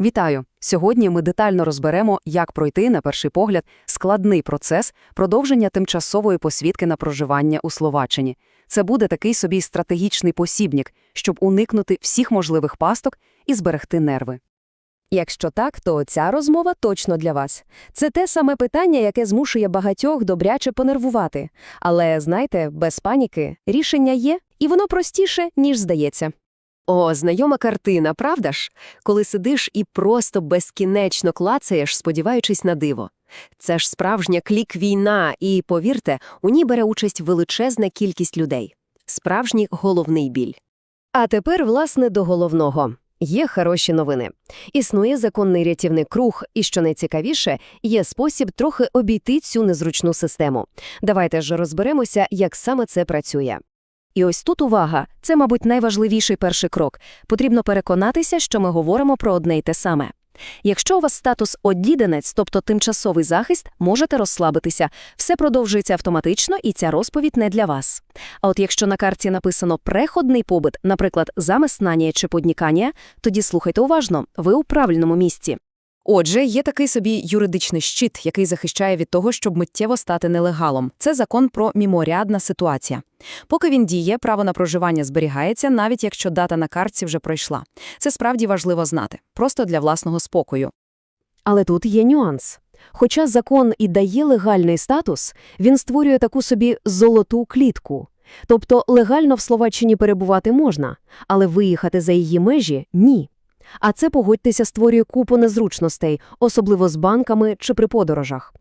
Вітаю! Сьогодні ми детально розберемо, як пройти, на перший погляд, складний процес продовження тимчасової посвідки на проживання у Словаччині. Це буде такий собі стратегічний посібник, щоб уникнути всіх можливих пасток і зберегти нерви. Якщо так, то ця розмова точно для вас. Це те саме питання, яке змушує багатьох добряче понервувати. Але, знаєте, без паніки рішення є, і воно простіше, ніж здається. О, знайома картина, правда ж? Коли сидиш і просто безкінечно клацаєш, сподіваючись на диво. Це ж справжня клік-війна, і, повірте, у ній бере участь величезна кількість людей. Справжній головний біль. А тепер, власне, до головного. Є хороші новини. Існує законний рятівний круг, і, що найцікавіше, є спосіб трохи обійти цю незручну систему. Давайте ж розберемося, як саме це працює. І ось тут увага, це, мабуть, найважливіший перший крок. Потрібно переконатися, що ми говоримо про одне й те саме. Якщо у вас статус одіденець, тобто тимчасовий захист, можете розслабитися. Все продовжується автоматично, і ця розповідь не для вас. А от якщо на карті написано «преходний побит», наприклад, замиснання чи поднікання, тоді слухайте уважно, ви у правильному місці. Отже, є такий собі юридичний щит, який захищає від того, щоб миттєво стати нелегалом. Це закон про міморядна ситуація. Поки він діє, право на проживання зберігається, навіть якщо дата на картці вже пройшла. Це справді важливо знати, просто для власного спокою. Але тут є нюанс. Хоча закон і дає легальний статус, він створює таку собі золоту клітку. Тобто легально в Словаччині перебувати можна, але виїхати за її межі – ні. А це, погодьтеся, створює купу незручностей, особливо з банками чи при подорожах.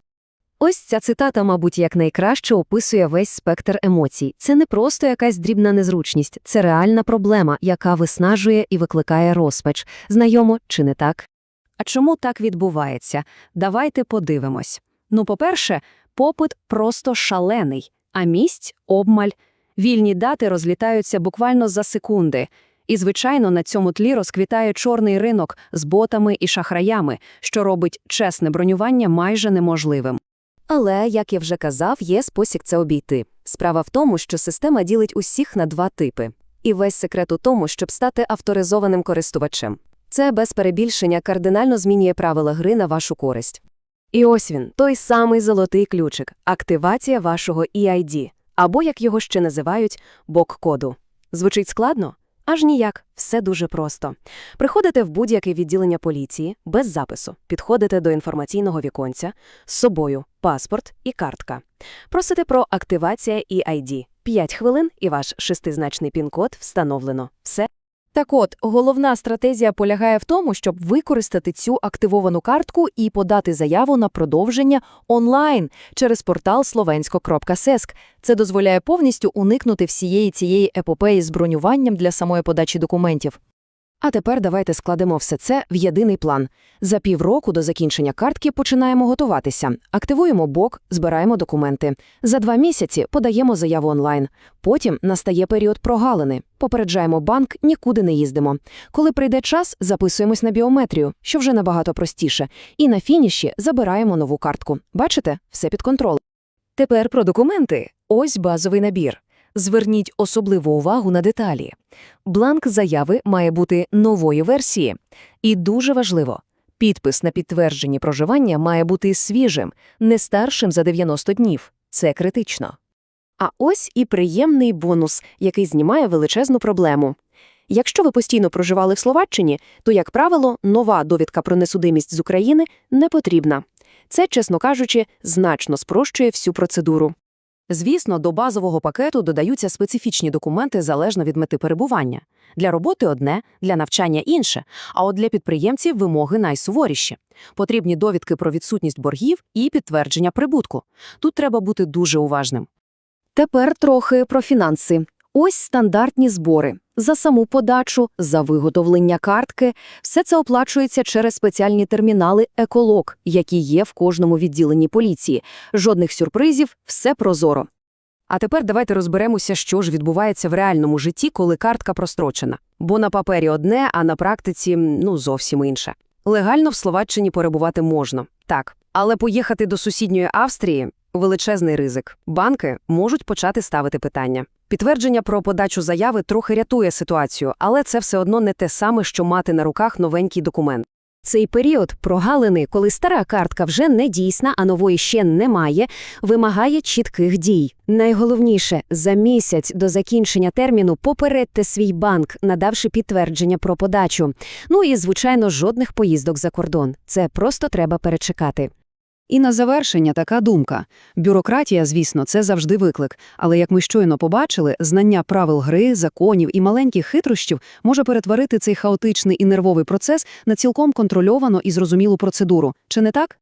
Ось ця цитата, мабуть, якнайкраще описує весь спектр емоцій. Це не просто якась дрібна незручність, це реальна проблема, яка виснажує і викликає розпач. Знайомо чи не так? А чому так відбувається? Давайте подивимось. Ну, по-перше, попит просто шалений, а місць – обмаль. Вільні дати розлітаються буквально за секунди. І, звичайно, на цьому тлі розквітає чорний ринок з ботами і шахраями, що робить чесне бронювання майже неможливим. Але, як я вже казав, є спосіб це обійти. Справа в тому, що система ділить усіх на два типи. І весь секрет у тому, щоб стати авторизованим користувачем. Це без перебільшення кардинально змінює правила гри на вашу користь. І ось він, той самий золотий ключик – активація вашого EID, або, як його ще називають, бок-коду. Звучить складно? Аж ніяк, все дуже просто. Приходите в будь-яке відділення поліції без запису, підходите до інформаційного віконця з собою паспорт і картка. Просите про активація і ID. 5 хвилин і ваш шестизначний пін-код встановлено. Все. Так от, головна стратегія полягає в тому, щоб використати цю активовану картку і подати заяву на продовження онлайн через портал slovensko.sesk. Це дозволяє повністю уникнути всієї цієї епопеї з бронюванням для самої подачі документів. А тепер давайте складемо все це в єдиний план. За півроку до закінчення картки починаємо готуватися. Активуємо бок, збираємо документи. За два місяці подаємо заяву онлайн. Потім настає період прогалини. Попереджаємо банк, нікуди не їздимо. Коли прийде час, записуємось на біометрію, що вже набагато простіше. І на фініші забираємо нову картку. Бачите, все під контролем. Тепер про документи. Ось базовий набір. Зверніть особливу увагу на деталі. Бланк заяви має бути нової версії. І дуже важливо, підпис на підтвердженні проживання має бути свіжим, не старшим за 90 днів. Це критично. А ось і приємний бонус, який знімає величезну проблему. Якщо ви постійно проживали в Словаччині, то, як правило, нова довідка про несудимість з України не потрібна. Це, чесно кажучи, значно спрощує всю процедуру. Звісно, до базового пакету додаються специфічні документи залежно від мети перебування. Для роботи одне, для навчання інше, а от для підприємців вимоги найсуворіші. Потрібні довідки про відсутність боргів і підтвердження прибутку. Тут треба бути дуже уважним. Тепер трохи про фінанси. Ось стандартні збори. За саму подачу, за виготовлення картки. Все це оплачується через спеціальні термінали «Еколог», які є в кожному відділенні поліції. Жодних сюрпризів, все прозоро. А тепер давайте розберемося, що ж відбувається в реальному житті, коли картка прострочена. Бо на папері одне, а на практиці ну зовсім інше. Легально в Словаччині перебувати можна, так. Але поїхати до сусідньої Австрії величезний ризик. Банки можуть почати ставити питання. Підтвердження про подачу заяви трохи рятує ситуацію, але це все одно не те саме, що мати на руках новенький документ. Цей період прогалини, коли стара картка вже не дійсна, а нової ще немає, вимагає чітких дій. Найголовніше, за місяць до закінчення терміну попередьте свій банк, надавши підтвердження про подачу. Ну і, звичайно, жодних поїздок за кордон. Це просто треба перечекати. І на завершення така думка. Бюрократія, звісно, це завжди виклик. Але, як ми щойно побачили, знання правил гри, законів і маленьких хитрощів може перетворити цей хаотичний і нервовий процес на цілком контрольовану і зрозумілу процедуру. Чи не так?